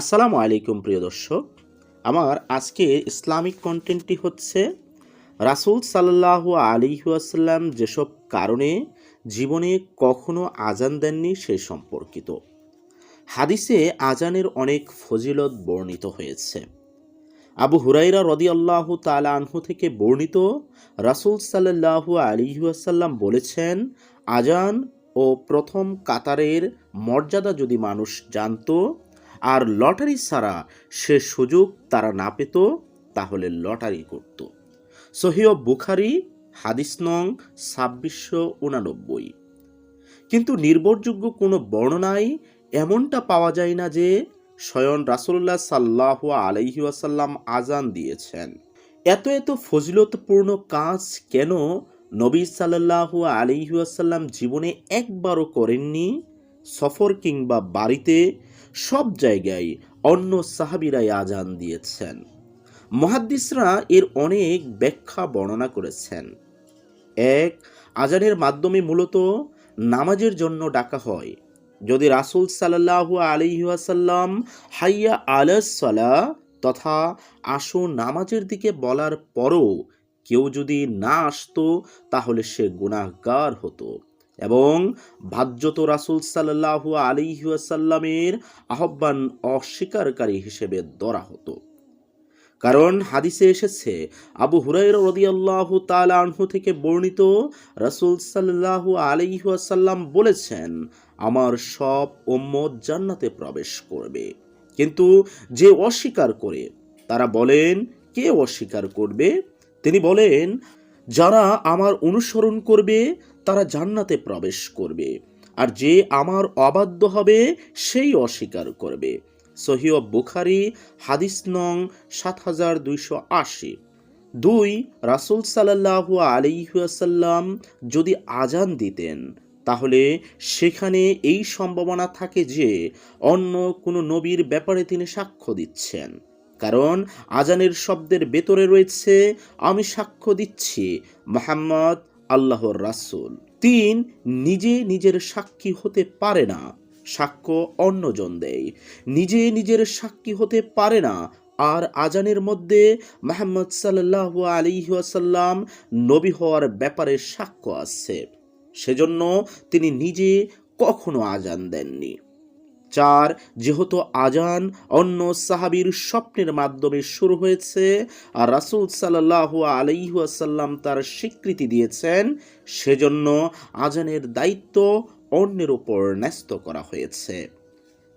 আসসালামু আলাইকুম প্রিয় দর্শক। আমার আজকে ইসলামিক কন্টেন্টটি হচ্ছে, রাসূল সাল্লাহ আলিহাসাল্লাম যেসব কারণে জীবনে কখনো আজান দেননি সে সম্পর্কিত। হাদিসে আজানের অনেক ফজিলত বর্ণিত হয়েছে। আবু হুরাইরা রদি আল্লাহ আনহু থেকে বর্ণিত, রাসূল সাল্লাহ আলিহাসাল্লাম বলেছেন আজান ও প্রথম কাতারের মর্যাদা যদি মানুষ জানতো আর লটারি ছাড়া সে সুযোগ তারা না পেত, তাহলে লটারি করত। সহিহ বুখারি, হাদিস নং ছাব্বিশশো উনানব্বই। কিন্তু নির্ভরযোগ্য কোনো বর্ণনায় এমনটা পাওয়া যায় না যে স্বয়ং রাসুল্লাহ সাল্লাহ আলাইহি ওয়াসাল্লাম আজান দিয়েছেন। এত এত ফজিলতপূর্ণ কাজ কেন নবী সাল্লাহ আলাইহি ওয়াসাল্লাম জীবনে একবারও করেননি? সফর কিংবা বাড়িতে সব জায়গায় অন্য সাহাবিরাই আজান দিয়েছেন। মহাদ্দিসরা এর অনেক ব্যাখ্যা বর্ণনা করেছেন। এক আজানের মাধ্যমে মূলত নামাজের জন্য ডাকা হয়। যদি রাসুল সাল্লাহ আলিহাসাল্লাম হাইয়া আলসলা তথা আসো নামাজের দিকে বলার পরও কেউ যদি না আসতো, তাহলে সে গুনাহগার হতো। এবং ভাজ্যত রাসুল সাল্লাহ আলিহাসাল্লামের আহ্বান অস্বীকারী হিসেবে ধরা হতো। কারণ হাদিসে এসেছে, আবু হুরাইর রদিয়াল্লাহ তালা আনহু থেকে বর্ণিত রাসুল সাল্লাহ আলিহাসাল্লাম বলেছেন, আমার সব ওম্মত জান্নাতে প্রবেশ করবে। কিন্তু যে অস্বীকার করে, তারা বলেন, কে অস্বীকার করবে? তিনি বলেন যারা আমার অনুসরণ করবে, তারা জান্নাতে প্রবেশ করবে। আর যে আমার অবাধ্য হবে, সেই অস্বীকার করবে। সহিহ বুখারি, হাদিস নং সাত হাজার দুইশো আশি। দুই, রাসুল সাল্লাহ আলিহাসাল্লাম যদি আজান দিতেন, তাহলে সেখানে এই সম্ভাবনা থাকে যে, অন্য কোনো নবীর ব্যাপারে তিনি সাক্ষ্য দিচ্ছেন। কারণ আজানের শব্দের ভেতরে রয়েছে, আমি সাক্ষ্য দিচ্ছি মোহাম্মদ আল্লাহর রাসুল। তিন, নিজে নিজের সাক্ষী হতে পারে না, সাক্ষ্য অন্যজন দেয়। নিজে নিজের সাক্ষী হতে পারে না, আর আজানের মধ্যে মোহাম্মদ সাল্লাহ আলিহাসাল্লাম নবী হওয়ার ব্যাপারে সাক্ষ্য আছে। সেজন্য তিনি নিজে কখনো আজান দেননি। চার, যেহেতু আজান অন্য সাহাবির স্বপ্নের মাধ্যমে শুরু হয়েছে, আর রাসুল সাল্লাহ আলাইহাসাল্লাম তার স্বীকৃতি দিয়েছেন, সেজন্য আজানের দায়িত্ব অন্যের উপর ন্যস্ত করা হয়েছে।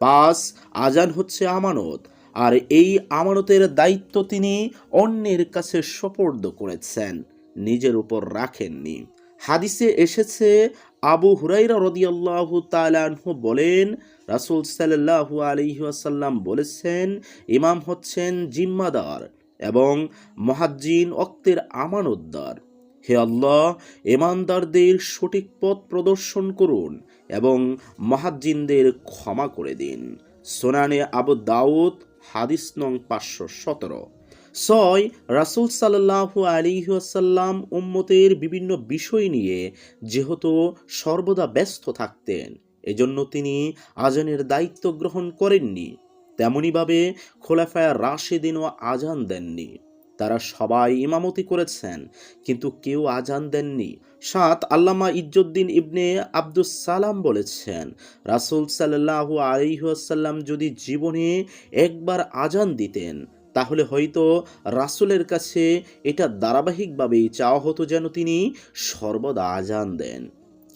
পাঁচ, আজান হচ্ছে আমানত, আর এই আমানতের দায়িত্ব তিনি অন্যের কাছে সোপর্দ করেছেন, নিজের উপর রাখেননি। হাদিসে এসেছে, আবু হুরাইরা রদিয়াল্লাহু তালানহু বলেন, রাসুল সাল্লাহু আলহিহাসাল্লাম বলেছেন, ইমাম হচ্ছেন জিম্মাদার এবং মহাজ্জিন অক্তের আমানতদার। হে আল্লাহ, ইমানদারদের সঠিক পথ প্রদর্শন করুন এবং মহাজ্জিনদের ক্ষমা করে দিন। সোনানে আবু দাউদ, হাদিস নং পাঁচশো সতেরো। ছয়, রাসুল সাল্লাহু আলিহাসাল্লাম উম্মতের বিভিন্ন বিষয় নিয়ে যেহেতু সর্বদা ব্যস্ত থাকতেন, এজন্য তিনি আজানের দায়িত্ব গ্রহণ করেননি। তেমনইভাবে খোলাফায়া রাশেদিনও আজান দেননি। তারা সবাই ইমামতি করেছেন, কিন্তু কেউ আজান দেননি। সাত, আল্লামা ইজ্জুদ্দিন ইবনে আব্দুস সালাম বলেছেন, রাসুল সাল্লাহ আলিহাসাল্লাম যদি জীবনে একবার আজান দিতেন তাহলে হয়তো রাসুলের কাছে এটা ধারাবাহিকভাবেই চাওয়া হতো যেন তিনি সর্বদা আজান দেন।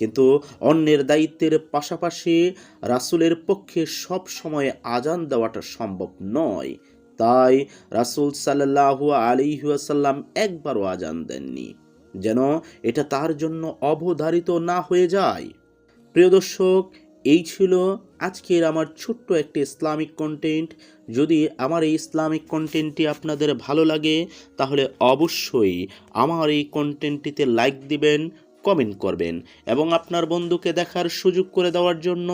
কিন্তু অন্যের দায়িত্বের পাশাপাশি রাসুলের পক্ষে সব সময় আজান দেওয়াটা সম্ভব নয়। তাই রাসুল সাল্লাহু আলিহাসাল্লাম একবারও আজান দেননি। যেন এটা তার জন্য অবধারিত না হয়ে যায়। প্রিয় দর্শক এই ছিল আজকের আমার ছোট্ট একটি ইসলামিক কন্টেন্ট যদি আমার এই ইসলামিক কন্টেন্টটি আপনাদের ভালো লাগে, তাহলে অবশ্যই আমার এই কন্টেন্টটিতে লাইক দিবেন। কমেন্ট করবেন এবং আপনার বন্ধুকে দেখার সুযোগ করে দেওয়ার জন্য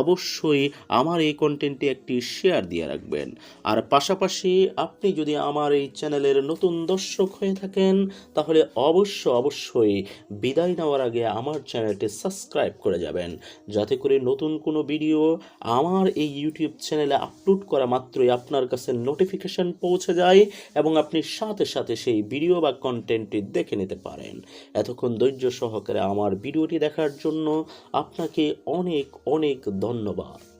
অবশ্যই আমার এই কন্টেন্টটি একটি শেয়ার দিয়ে রাখবেন। আর পাশাপাশি আপনি যদি আমার এই চ্যানেলের নতুন দর্শক হয়ে থাকেন, তাহলে অবশ্য অবশ্যই বিদায় নেওয়ার আগে আমার চ্যানেলটি সাবস্ক্রাইব করে যাবেন। যাতে করে নতুন কোনো ভিডিও আমার এই ইউটিউব চ্যানেলে আপলোড করা মাত্রই আপনার কাছে নোটিফিকেশন পৌঁছে যায় এবং আপনি সাথে সাথে সেই ভিডিও বা কন্টেন্টটি দেখে নিতে পারেন। এতক্ষণ ধৈর্য সহকারে আমার ভিডিওটি দেখার জন্য আপনাকে অনেক অনেক ধন্যবাদ।